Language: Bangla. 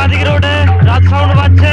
বাঁদিকে রোডে রাত সাউন্ড বাজছে।